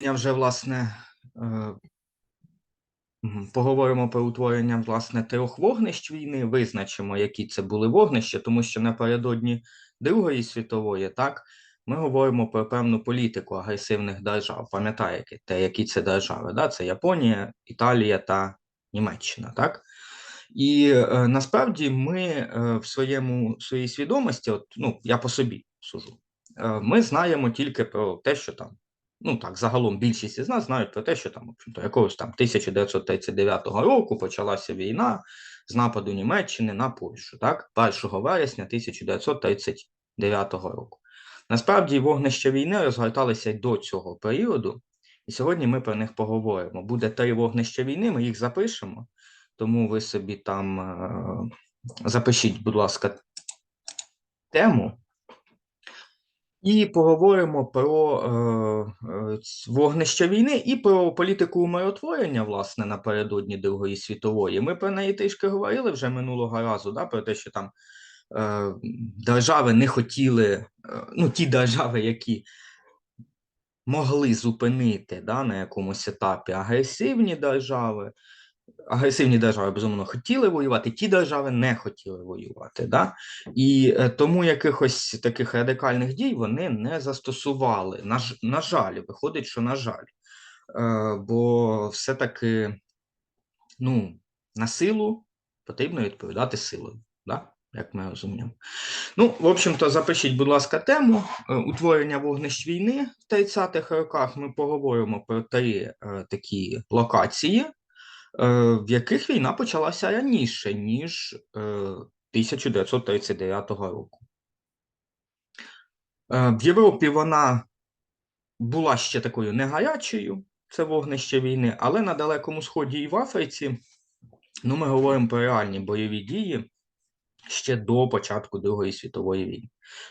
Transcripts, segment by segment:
Я вже власне е, поговоримо про утворення власне трьох вогнищ війни, визначимо, які це були вогнища, тому що напередодні Другої світової, так, ми говоримо про певну політику агресивних держав. Пам'ятаєте, те, які це держави? Да? Це Японія, Італія та Німеччина, так? І е, насправді ми е, в своєму в своїй свідомості, от ну я по собі сужу, е, ми знаємо тільки про те, що там, ну так, загалом більшість із нас знають про те, що там, в общем-то, якогось там 1939 року почалася війна з нападу Німеччини на Польщу, так, 1 вересня 1939 року. Насправді вогнища війни розгорталися й до цього періоду, і сьогодні ми про них поговоримо. Буде три вогнища війни, ми їх запишемо. Тому ви собі там е, запишіть, будь ласка, тему. І поговоримо про е, е, вогнище війни і про політику умиротворення, власне, напередодні Другої світової. Ми про неї трішки говорили вже минулого разу, да, про те, що там е, держави не хотіли, е, ну, ті держави, які могли зупинити да, на якомусь етапі агресивні держави, агресивні держави, безумовно, хотіли воювати, ті держави не хотіли воювати. Да? І е, тому якихось таких радикальних дій вони не застосували. На, на жаль, виходить, що на жаль. Е, бо все-таки ну, на силу потрібно відповідати силою. Да? Як ми розуміємо. Ну, в общем-то, запишіть, будь ласка, тему е, утворення вогнищ війни в 30-х роках. Ми поговоримо про три е, такі локації, в яких війна почалася раніше, ніж е, 1939 року. Е, в Європі вона була ще такою не гарячою, це вогнище війни, але на Далекому Сході і в Африці ну, ми говоримо про реальні бойові дії ще до початку Другої світової війни.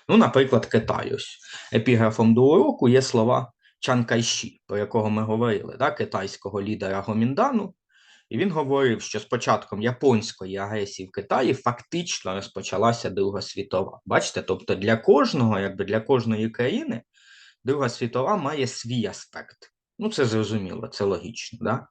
Ну, наприклад, Китай. Ось епіграфом до уроку є слова Чан Кайші, про якого ми говорили, да, китайського лідера Гоміндану. І він говорив, що з початком японської агресії в Китаї фактично розпочалася Друга світова. Бачите, тобто для кожного, якби для кожної країни, Друга світова має свій аспект. Ну, це зрозуміло, це логічно. Да?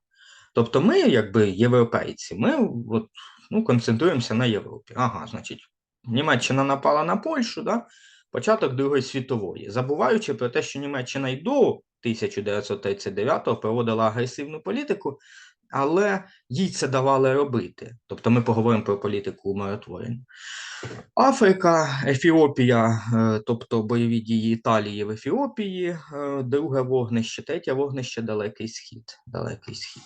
Тобто, ми, якби європейці, ми от, ну, концентруємося на Європі. Ага, значить, Німеччина напала на Польщу, да? початок Другої світової, забуваючи про те, що Німеччина й до 1939-го проводила агресивну політику, але їй це давали робити. Тобто ми поговоримо про політику умиротворення. Африка, Ефіопія, е, тобто бойові дії Італії в Ефіопії, е, друге вогнище, третє вогнище Далекий Схід. Далекий Схід.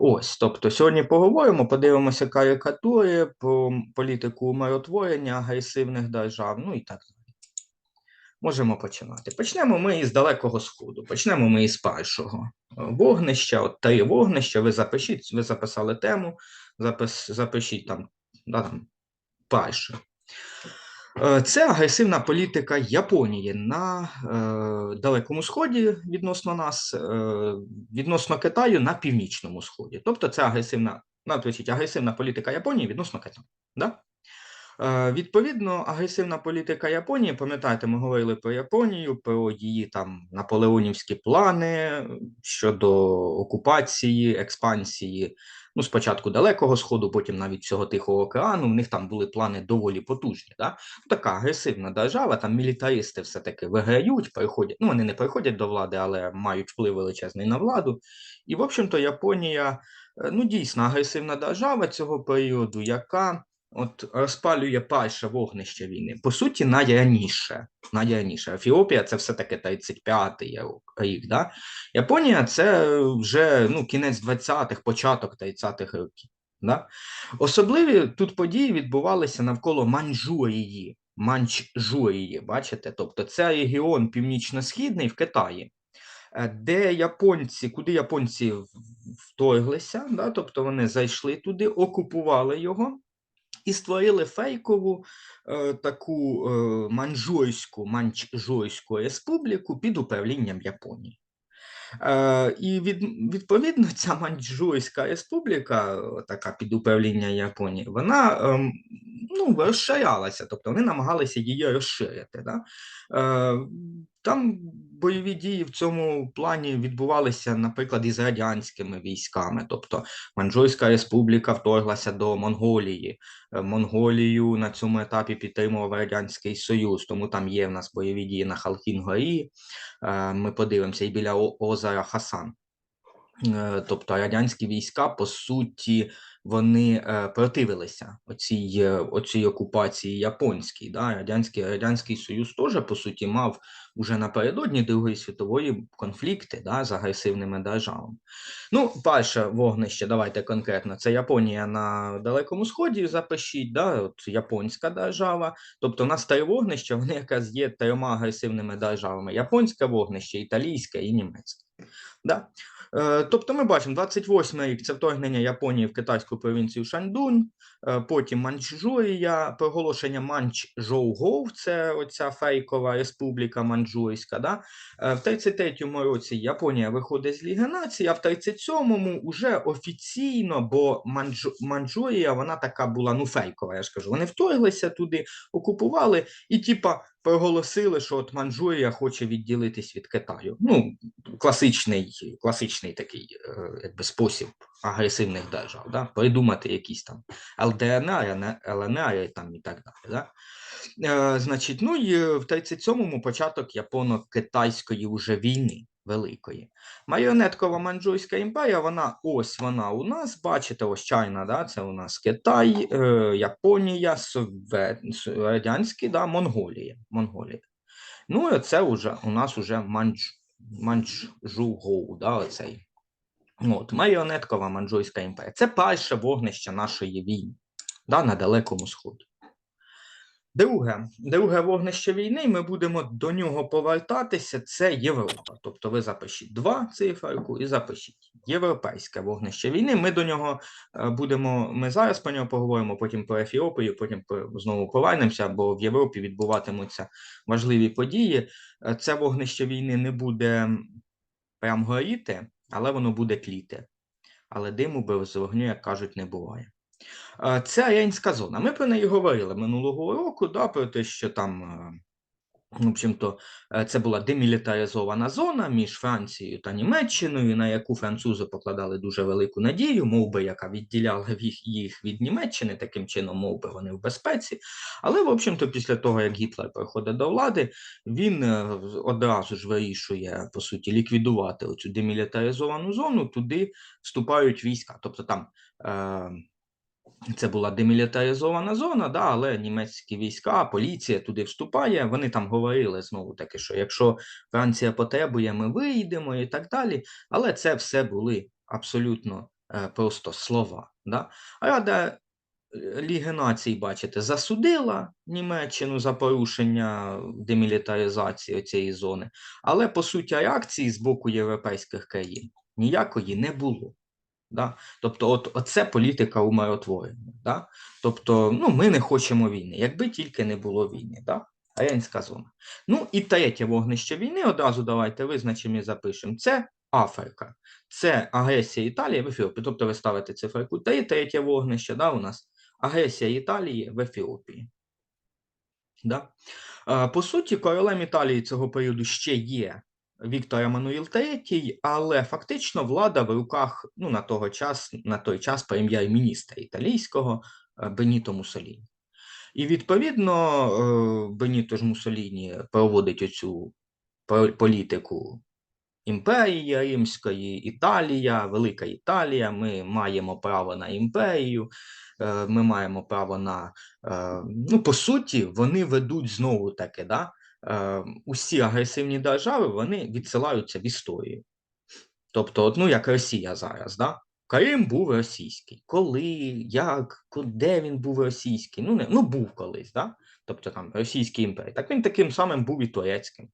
Ось, тобто сьогодні поговоримо, подивимося карикатури про політику умиротворення агресивних держав, ну і так. Можемо починати. Почнемо ми із Далекого Сходу. Почнемо ми із першого е, вогнища. От три вогнища. Ви запишіть, ви записали тему, запис, запишіть там, да, там перше. Е, Це агресивна політика Японії на е, Далекому Сході відносно нас, е, відносно Китаю на північному сході. Тобто це агресивна, напишіть, агресивна політика Японії відносно Китаю. Да? Е, відповідно, агресивна політика Японії, пам'ятаєте, ми говорили про Японію, про її там наполеонівські плани щодо окупації, експансії. Ну, спочатку Далекого Сходу, потім навіть всього Тихого океану. В них там були плани доволі потужні. Да? Така агресивна держава, там мілітаристи все-таки виграють, приходять. Ну, вони не приходять до влади, але мають вплив величезний на владу. І, в общем-то, Японія е, ну, дійсно агресивна держава цього періоду, яка от розпалює перше вогнище війни. По суті, найраніше. Найраніше. Ефіопія це все-таки 35-й рік. Да? Японія це вже ну, кінець 20-х, початок 30-х років. Да? Особливі тут події відбувалися навколо Маньчжурії. Маньчжурії, бачите? Тобто це регіон північно-східний в Китаї, е, де японці, куди японці вторглися, да? тобто вони зайшли туди, окупували його і створили фейкову е, таку е, маньчжурську, маньчжурську республіку під управлінням Японії. Е, і від, відповідно ця Маньчжурська республіка, така під управління Японії, вона ем, ну, розширялася, тобто вони намагалися її розширити. Да? Е, там бойові дії в цьому плані відбувалися, наприклад, із радянськими військами. Тобто Маньчжурська республіка вторглася до Монголії. Е, Монголію на цьому етапі підтримував Радянський Союз, тому там є в нас бойові дії на Халкін-горі. Е, Ми подивимося і біля озера Хасан. Е, Тобто радянські війська, по суті, вони е, противилися оцій, е, оцій окупації японській. Да? Радянський, Радянський Союз теж, по суті, мав уже напередодні Другої світової конфлікти да, з агресивними державами. Ну, перше вогнище, давайте конкретно, це Японія на Далекому Сході, запишіть, да, от японська держава. Тобто, у нас три вогнища, вони якраз є трьома агресивними державами: японське вогнище, італійське і німецьке. Да? Е, Тобто ми бачимо 28 рік це вторгнення Японії в китайську провінцію Шаньдун, е, потім Маньчжурія, проголошення Маньчжоу-Гоу, це оця фейкова республіка Маньчжурська. Да? Е, В 33-му році Японія виходить з Ліги Націй, а в 37-му уже офіційно, бо Маньчжу- Маньчжурія, вона така була ну фейкова, я ж кажу. Вони вторглися туди, окупували і типа проголосили, що от Маньчжурія хоче відділитись від Китаю. Ну, класичний, класичний такий е, якби спосіб агресивних держав, да? придумати якісь там ЛДНР, ЛНР там і так далі. Да? Е, значить, ну і в 37-му початок японо-китайської уже війни великої. Маріонеткова Маньчжурська імперія, вона ось вона у нас, бачите, ось Чайна, да? це у нас Китай, е, Японія, Совет, Радянський, да? Монголія. Монголія. Ну, і це вже у нас уже Манч, Манчжугоу, да, оцей. От, маріонеткова Манчжурська імперія. Це перше вогнище нашої війни да, на Далекому Сході. Друге, друге вогнище війни, ми будемо до нього повертатися, це Європа. Тобто ви запишіть два циферку і запишіть європейське вогнище війни. Ми до нього е, будемо, ми зараз про нього поговоримо, потім про Ефіопію, потім знову повернемося, бо в Європі відбуватимуться важливі події. Е, Це вогнище війни не буде прям горіти, але воно буде тліти. Але диму без вогню, як кажуть, не буває. Це Рейнська зона. Ми про неї говорили минулого року, да, про те, що там, е, в общем-то, е, це була демілітаризована зона між Францією та Німеччиною, на яку французи покладали дуже велику надію, мов би, яка відділяла їх, від Німеччини, таким чином, мов би, вони в безпеці. Але, в общем-то, після того, як Гітлер приходить до влади, він е, одразу ж вирішує, по суті, ліквідувати оцю демілітаризовану зону, туди вступають війська. Тобто там. Це була демілітаризована зона, да, але німецькі війська, поліція туди вступає. Вони там говорили знову таки, що якщо Франція потребує, ми вийдемо і так далі. Але це все були абсолютно е, просто слова. Да? Рада е, Ліги націй, бачите, засудила Німеччину за порушення демілітаризації цієї зони, але по суті реакції з боку європейських країн ніякої не було. Да? Тобто, от, оце політика умиротворення. Да? Тобто, ну, ми не хочемо війни, якби тільки не було війни. Да? Радянська зона. Ну і третє вогнище війни, одразу давайте визначимо і запишемо. Це Африка. Це агресія Італії в Ефіопії. Тобто ви ставите циферку 3, третє вогнище, да, у нас агресія Італії в Ефіопії. Да? Е, По суті, королем Італії цього періоду ще є Віктор Еммануїл III, але фактично влада в руках ну, на, того час, на той час прем'єр-міністра італійського е, Беніто Муссоліні. І відповідно е, Беніто ж Муссоліні проводить оцю політику імперії Римської, Італія, Велика Італія. Ми маємо право на імперію, е, ми маємо право на ну, по суті, вони ведуть знову таки, да, усі агресивні держави вони відсилаються в історію. Тобто, ну, як Росія зараз, да? Крим був російський. Коли, як, де він був російський? Ну, не, ну був колись, да? тобто там Російський імперій. Так він таким самим був і турецьким.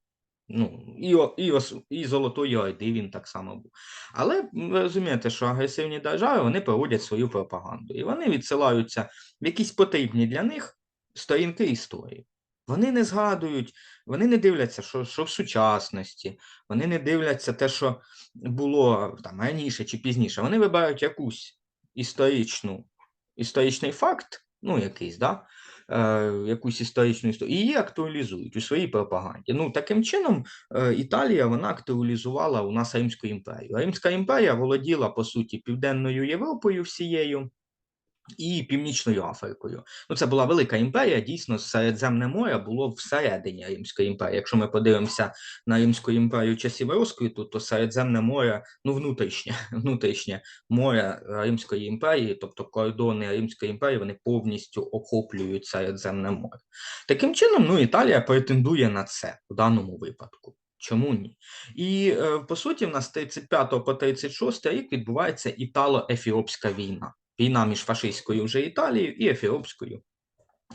Ну, і, і, і Золотої Орди він так само був. Але ви розумієте, що агресивні держави вони проводять свою пропаганду. І вони відсилаються в якісь потрібні для них сторінки історії. Вони не згадують, вони не дивляться, що, що в сучасності, вони не дивляться те, що було там раніше чи пізніше. Вони вибирають якусь історичну, історичний факт, ну якийсь, да, е, якусь історичну історію, і її актуалізують у своїй пропаганді. Ну, таким чином, е, Італія вона актуалізувала у нас Римську імперію. Римська імперія володіла, по суті, Південною Європою всією і Північною Африкою. Ну, це була велика імперія. Дійсно, Середземне море було всередині Римської імперії. Якщо ми подивимося на Римську імперію часів розквіту, то Середземне море, ну внутрішнє, внутрішнє море Римської імперії, тобто кордони Римської імперії, вони повністю охоплюють Середземне море. Таким чином, ну Італія претендує на це в даному випадку. Чому ні? І е, по суті, в нас з 35 по 36 рік відбувається італо-ефіопська війна війна між фашистською вже Італією і Ефіопською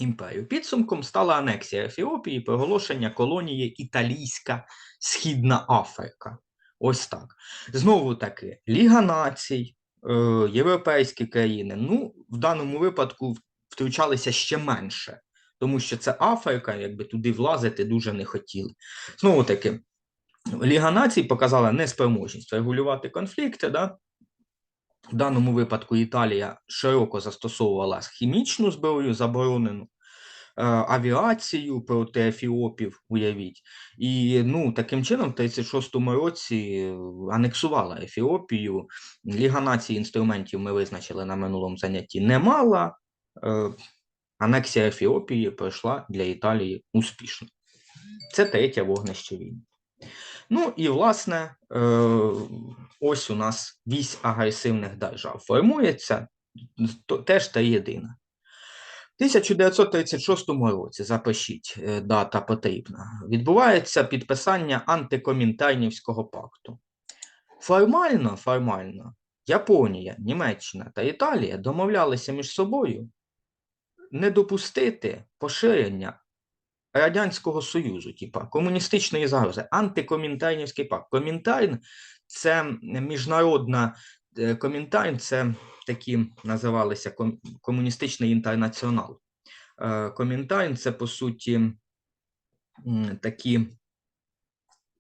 імперією. Підсумком стала анексія Ефіопії, проголошення колонії Італійська Східна Африка. Ось так. Знову таки, Ліга націй, е, європейські країни, ну, в даному випадку втручалися ще менше, тому що це Африка, якби туди влазити дуже не хотіли. Знову таки, Ліга націй показала неспроможність регулювати конфлікти. да? В даному випадку Італія широко застосовувала хімічну зброю, заборонену е, авіацію проти ефіопів, уявіть. І ну, таким чином, в 36-му році анексувала Ефіопію. Ліга націй інструментів ми визначили на минулому занятті немала. Е, анексія Ефіопії пройшла для Італії успішно. Це третє вогнище війни. Ну і власне, е, ось у нас вісь агресивних держав формується теж та єдина. В 1936 році, запишіть, е, дата потрібна, відбувається підписання антикомінтайнівського пакту. Формально, формально, Японія, Німеччина та Італія домовлялися між собою не допустити поширення Радянського Союзу, типа комуністичної загрози, антикомінтайнівський пакт. Комінтайн це міжнародна е, комінтайн, це такі називалися комуністичний інтернаціонал. Е, комінтайн це по суті такі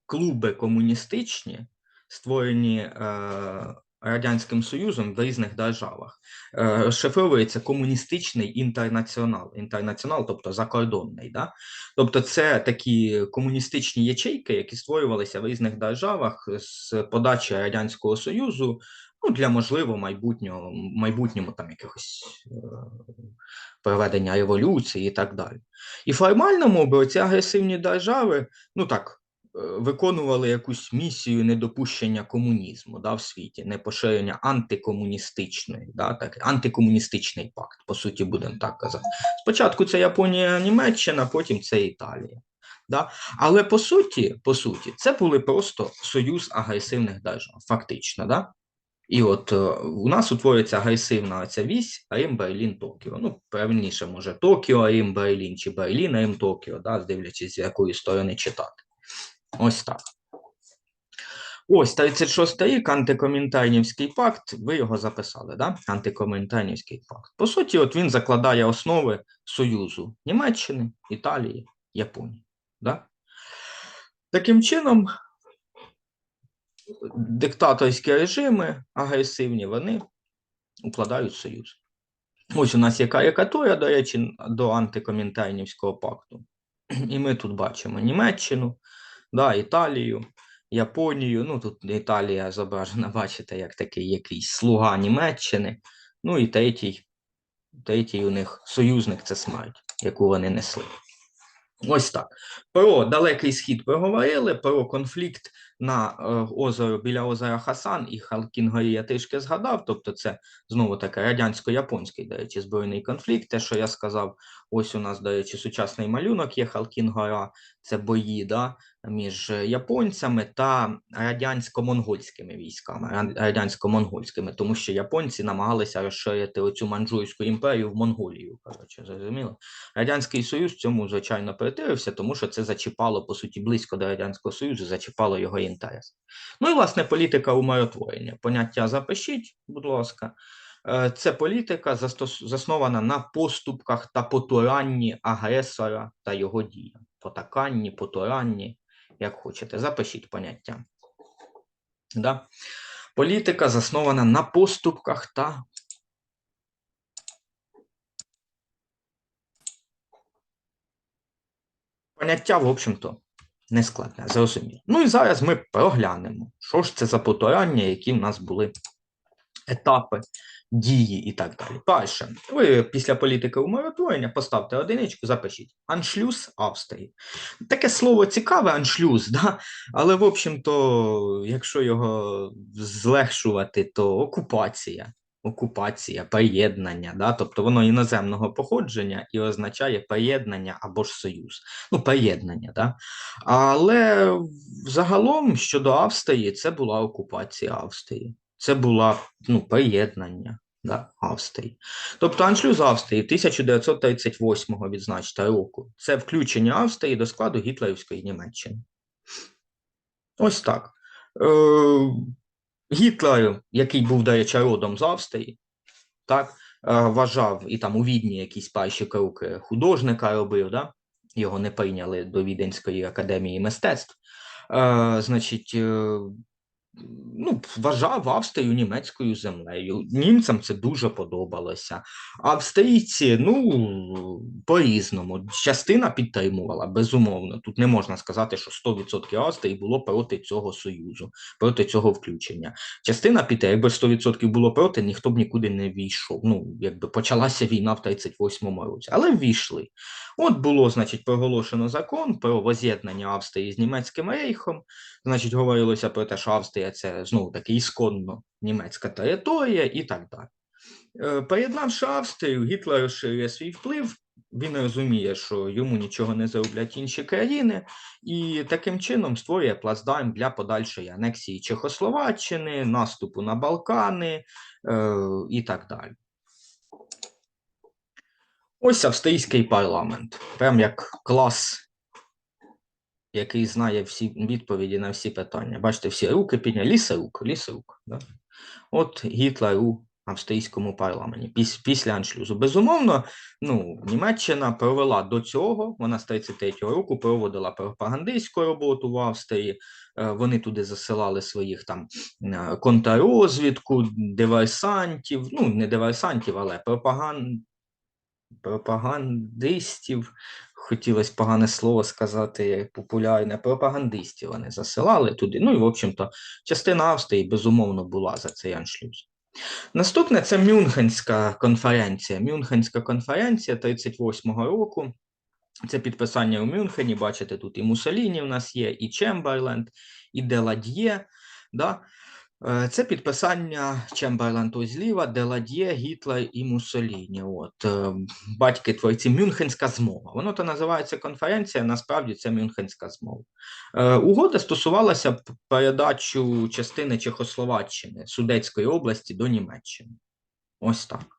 клуби комуністичні, створені е, Радянським Союзом в різних державах. Е, розшифровується комуністичний інтернаціонал. Інтернаціонал, тобто закордонний. Да? Тобто, це такі комуністичні ячейки, які створювалися в різних державах з подачі Радянського Союзу ну, для можливо майбутнього майбутньому там якихось е, проведення революції і так далі. І формально мови ці агресивні держави, ну так. Виконували якусь місію недопущення комунізму да, в світі, не поширення антикомуністичної, да, так, антикомуністичний пакт, по суті, будемо так казати. Спочатку це Японія, Німеччина, потім це Італія. Да? Але по суті, по суті, це були просто союз агресивних держав, фактично. Да? І от е, у нас утворюється агресивна ця вісь Рим, Берлін, Токіо. Ну, певніше, може, Токіо, Рим, Берлін чи Берлін, Рим, Токіо, да, дивлячись, з якої сторони читати. Ось так. Ось 36 рік антикомінтайнівський пакт. Ви його записали, да? Антикомінтайнівський пакт. По суті, от він закладає основи Союзу Німеччини, Італії, Японії. Да? Таким чином, диктаторські режими агресивні, вони укладають союз. Ось у нас є карикатура, до речі, до антикомінтайнівського пакту. І ми тут бачимо Німеччину да, Італію, Японію. Ну тут Італія зображена, бачите, як такий якийсь слуга Німеччини. Ну і третій, третій у них союзник це смерть, яку вони несли. Ось так. Про далекий схід проговорили, про конфлікт на е, озеро біля озера Хасан і Халкінгорі я трішки згадав. Тобто, це знову таки радянсько-японський, до речі, збройний конфлікт. Те, що я сказав, ось у нас, до речі, сучасний малюнок є Халкінгора, це бої да, між японцями та радянсько-монгольськими військами, радянсько-монгольськими, тому що японці намагалися розширити оцю манджурську імперію в Монголію. Коротше, зрозуміло. Радянський Союз цьому, звичайно, притирився, тому що це зачіпало, по суті, близько до Радянського Союзу, зачіпало його інтерес. Ну і власне політика умиротворення. Поняття запишіть, будь ласка. Е, це політика заснована на поступках та потуранні агресора та його діям. Потаканні, потуранні, як хочете. Запишіть поняття. Да? Політика заснована на поступках та поняття, в общем-то, нескладне, зрозуміло. Ну і зараз ми проглянемо, що ж це за потурання, які в нас були етапи дії і так далі. Перше, ви після політики умиротворення поставте одиничку, запишіть аншлюз Австрії. Таке слово цікаве, аншлюз, да? але, в общем-то, якщо його злегшувати, то окупація. Окупація, приєднання, да? тобто воно іноземного походження і означає приєднання або ж союз. Ну, приєднання, да? Але загалом щодо Австрії, це була окупація Австрії. Це була ну, приєднання да, Австрії. Тобто аншлюз Австрії 1938 відзначте року. Це включення Австрії до складу гітлерівської Німеччини. Ось так. Е, Гітлер, який був, до речі, родом з Австрії, так, е, вважав і там у Відні якісь перші кроки художника робив, да? його не прийняли до Віденської академії мистецтв. Е, Значить, е, ну, вважав Австрію німецькою землею. Німцям це дуже подобалося. Австрійці, ну, по-різному. Частина підтримувала, безумовно. Тут не можна сказати, що 100% Австрії було проти цього союзу, проти цього включення. Частина підтримувала, якби 100% було проти, ніхто б нікуди не війшов. Ну, якби почалася війна в 38-му році, але ввійшли. От було, значить, проголошено закон про воз'єднання Австрії з німецьким рейхом. Значить, говорилося про те, що Австрія це знову таки ісконно німецька територія і так далі. Е, Поєднавши Австрію, Гітлер розширює свій вплив. Він розуміє, що йому нічого не зроблять інші країни, і таким чином створює плацдарм для подальшої анексії Чехословаччини, наступу на Балкани е, і так далі. Ось австрійський парламент, прям як клас, який знає всі відповіді на всі питання. Бачите, всі руки підняли, лісорук, лісорук. Да? От Гітлер у австрійському парламенті піс, після аншлюзу. Безумовно, ну, Німеччина провела до цього, вона з 33-го року проводила пропагандистську роботу в Австрії. Е, Вони туди засилали своїх там е, контррозвідку, диверсантів, ну не диверсантів, але пропаганд пропагандистів, хотілося погане слово сказати, популярне, пропагандистів вони засилали туди. Ну і, в общем-то, частина Австрії, безумовно, була за цей аншлюз. Наступне це Мюнхенська конференція. Мюнхенська конференція 38-го року. Це підписання у Мюнхені. Бачите, тут і Мусоліні в нас є, і Чемберленд, і Деладьє. Да? Е, Це підписання Чемберленду зліва, Деладьє, Гітлер і Муссоліні. От е, батьки творці Мюнхенська змова. Воно то називається конференція. Насправді це Мюнхенська змова. Е, Угода стосувалася передачу частини Чехословаччини Судецької області до Німеччини. Ось так.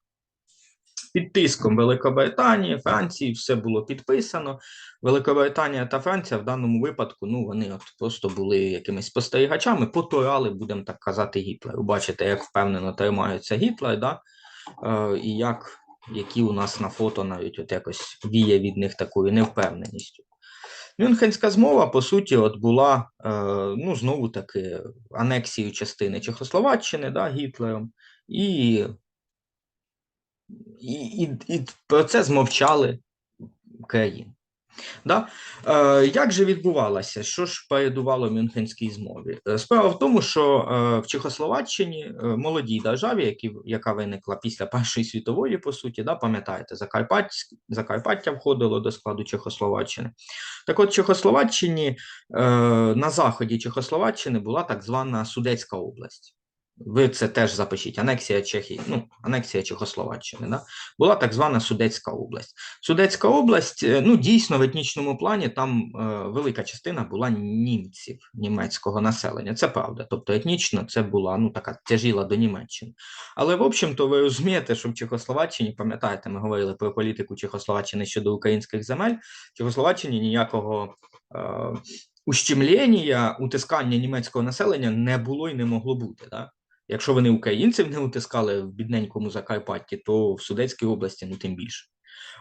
Під тиском Великобританії, Франції все було підписано. Великобританія та Франція в даному випадку, ну вони от просто були якимись спостерігачами, потурали, будемо так казати, Гітлеру. Бачите, як впевнено тримаються Гітлер, да? е, і як, які у нас на фото навіть от якось віє від них такою невпевненістю. Мюнхенська змова, по суті, от була е, ну, знову таки анексією частини Чехословаччини да, Гітлером, і і, і, і про це змовчали країни. Да? Е, як же відбувалося? Що ж передувало Мюнхенській змові? Е, Справа в тому, що е, в Чехословаччині, е, молодій державі, які, яка виникла після Першої світової, по суті, да, пам'ятаєте, Закарпаття, входило до складу Чехословаччини. Так от, Чехословаччині, е, на заході Чехословаччини була так звана Судетська область. Ви це теж запишіть. Анексія Чехії, ну, анексія Чехословаччини. Да? Була так звана Судетська область. Судетська область, е, ну дійсно в етнічному плані там е, велика частина була німців, німецького населення. Це правда. Тобто етнічно це була ну така тяжіла до Німеччини. Але в общем-то ви розумієте, що в Чехословаччині, пам'ятаєте, ми говорили про політику Чехословаччини щодо українських земель. В Чехословаччині ніякого. Е, Ущемлення, утискання німецького населення не було і не могло бути. Да? Якщо вони українців не утискали в бідненькому Закарпатті, то в Судетській області ну тим більше.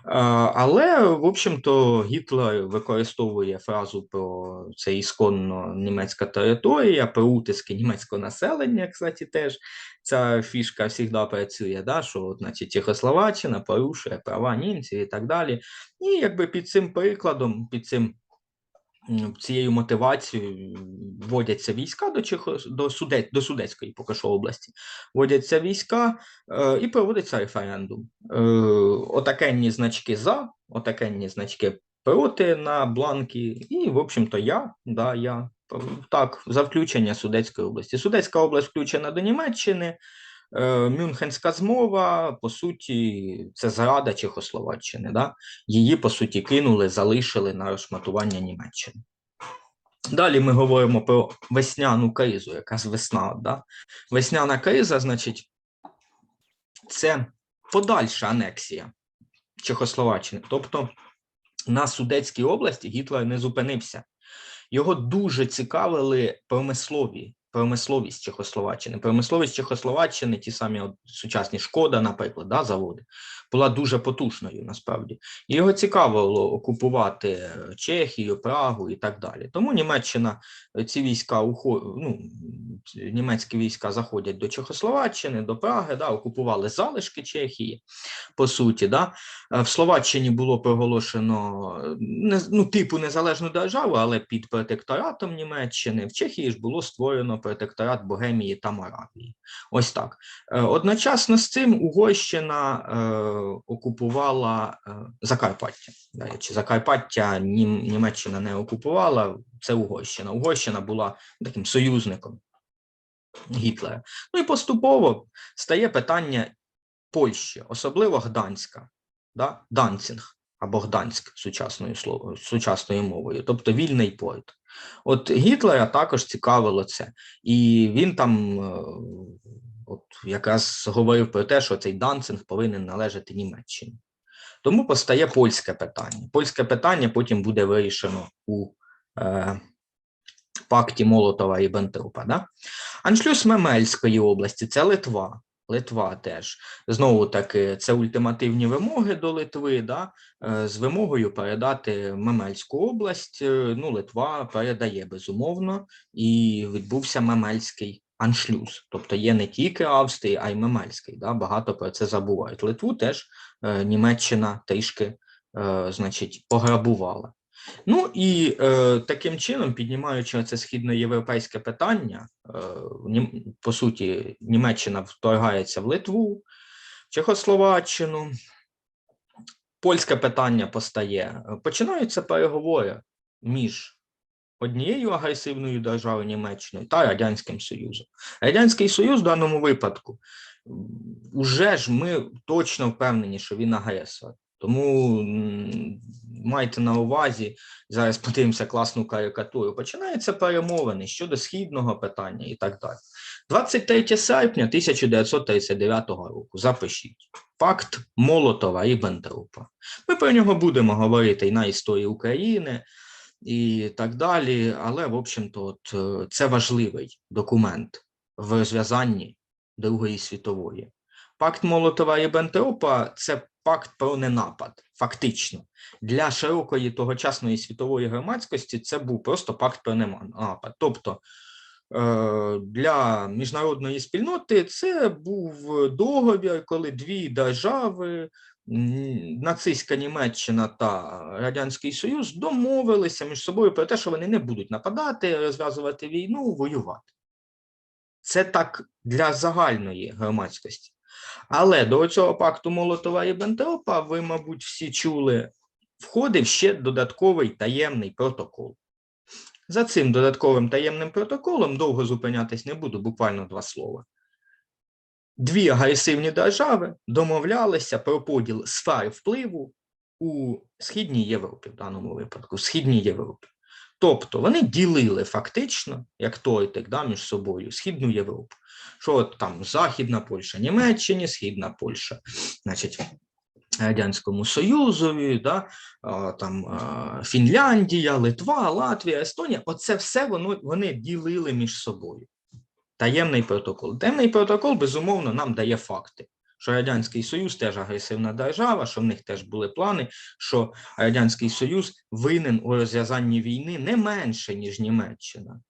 Але, в общем-то, Гітлер використовує фразу про це ісконно німецька територія, про утиски німецького населення, кстати, теж ця фішка завжди працює, да, що от, значить, Чехословаччина порушує права німців і так далі. І якби під цим прикладом, під цим цією мотивацією вводяться війська до Чехо, до, Суде, до Судецької поки що області, вводяться війська е, і проводиться референдум. Е, отакенні значки за, отакенні значки проти на бланки. І, в общем-то, я, да, я так, за включення Судецької області. Судецька область включена до Німеччини. Е, Мюнхенська змова, по суті, це зрада Чехословаччини. Да? Її, по суті, кинули, залишили на розшматування Німеччини. Далі ми говоримо про весняну кризу, якраз весна. Да? Весняна криза, значить, це подальша анексія Чехословаччини. Тобто на Судецькій області Гітлер не зупинився. Його дуже цікавили промислові промисловість Чехословаччини. Промисловість Чехословаччини, ті самі от, сучасні шкода, наприклад, да, заводи, була дуже потужною насправді. Його цікавило окупувати е, Чехію, Прагу і так далі. Тому Німеччина е, ці війська ну, німецькі війська заходять до Чехословаччини, до Праги, да, окупували залишки Чехії, по суті. Да. Е, В Словаччині було проголошено ну, типу незалежну державу, але під протекторатом Німеччини. В Чехії ж було створено протекторат Богемії та Моравії. Ось так. Одночасно з цим Угорщина окупувала е, Закарпаття. Речі, Закарпаття Німеччина не окупувала, це Угорщина. Угорщина була таким союзником Гітлера. Ну і поступово стає питання Польщі, особливо Гданська, да? Данцінг або Гданськ сучасною слово, сучасною мовою, тобто вільний порт. От Гітлера також цікавило це, і він там е, от якраз говорив про те, що цей Данцинг повинен належати Німеччині. Тому постає польське питання. Польське питання потім буде вирішено у е, пакті Молотова і Бентрупа. Да? Аншлюс Мемельської області це Литва. Литва теж. Знову таки, це ультимативні вимоги до Литви, да? е, з вимогою передати Мемельську область. Е, Ну, Литва передає безумовно, і відбувся Мемельський аншлюз. Тобто є не тільки Австрій, а й Мемельський. Да? Багато про це забувають. Литву теж е, Німеччина трішки, е, значить, пограбувала. Ну і е, таким чином, піднімаючи це східноєвропейське питання, е, по суті, Німеччина вторгається в Литву, Чехословаччину, польське питання постає. Починаються переговори між однією агресивною державою Німеччиною та Радянським Союзом. Радянський Союз в даному випадку м, уже ж ми точно впевнені, що він агресор. Тому майте на увазі, зараз подивимося класну карикатуру. Починаються перемовини щодо східного питання і так далі. 23 серпня 1939 року. Запишіть факт Молотова і Бентрупа. Ми про нього будемо говорити і на історії України і так далі. Але, в общем-то, е, це важливий документ в розв'язанні Другої світової. Пакт Молотова і Бентрупа це пакт про ненапад, фактично. Для широкої тогочасної світової громадськості це був просто пакт про ненапад. Тобто е, для міжнародної спільноти це був договір, коли дві держави, нацистська Німеччина та Радянський Союз, домовилися між собою про те, що вони не будуть нападати, розв'язувати війну, воювати. Це так для загальної громадськості. Але до цього пакту Молотова і Бентропа, ви, мабуть, всі чули, входив ще додатковий таємний протокол. За цим додатковим таємним протоколом довго зупинятись не буду, буквально два слова. Дві агресивні держави домовлялися про поділ сфер впливу у Східній Європі, в даному випадку, Східній Європі. Тобто вони ділили фактично, як тортик, да, між собою Східну Європу. Що от там Західна Польща Німеччині, Східна Польща, значить, Радянському Союзові, да, там Фінляндія, Литва, Латвія, Естонія. Оце все воно, вони ділили між собою. Таємний протокол. Таємний протокол, безумовно, нам дає факти. Що Радянський Союз теж агресивна держава, що в них теж були плани, що Радянський Союз винен у розв'язанні війни не менше, ніж Німеччина.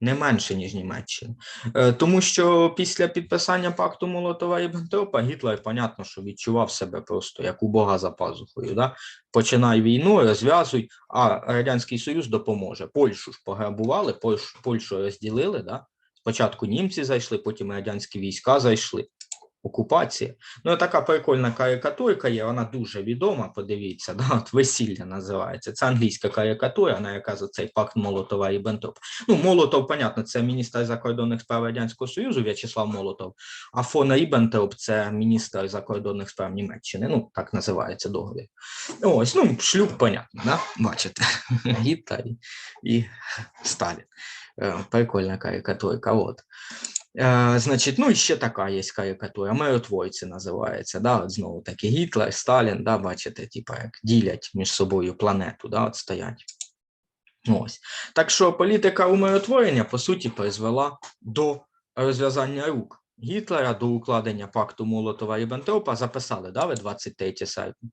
не менше, ніж Німеччина. Е, Тому що після підписання пакту Молотова і Бентропа Гітлер, понятно, що відчував себе просто як у Бога за пазухою. Да? Починай війну, розв'язуй, а Радянський Союз допоможе. Польщу ж пограбували, Польщу, розділили. Да? Спочатку німці зайшли, потім радянські війська зайшли. Окупація. Ну, така прикольна карикатурка є, вона дуже відома. Подивіться, да, от весілля називається. Це англійська карикатура, на яка за цей пакт Молотова і Бентропа. Ну, Молотов, понятно, це міністр закордонних справ Радянського Союзу В'ячеслав Молотов, а фон Ріббентроп – це міністр закордонних справ Німеччини. Ну, так називається договір. Ось, ну, шлюб, понятно, да? бачите, і, і Сталін. Е, Прикольна карикатурка. От. Е, значить, ну і ще така є карикатура. Миротворці називається. Да? От знову таки Гітлер, Сталін, да, бачите, типа як ділять між собою планету, да, от стоять. Ось. Так що політика умиротворення, по суті, призвела до розв'язання рук Гітлера, до укладення пакту Молотова Ріббентропа. Записали, да, ви 23 серпня.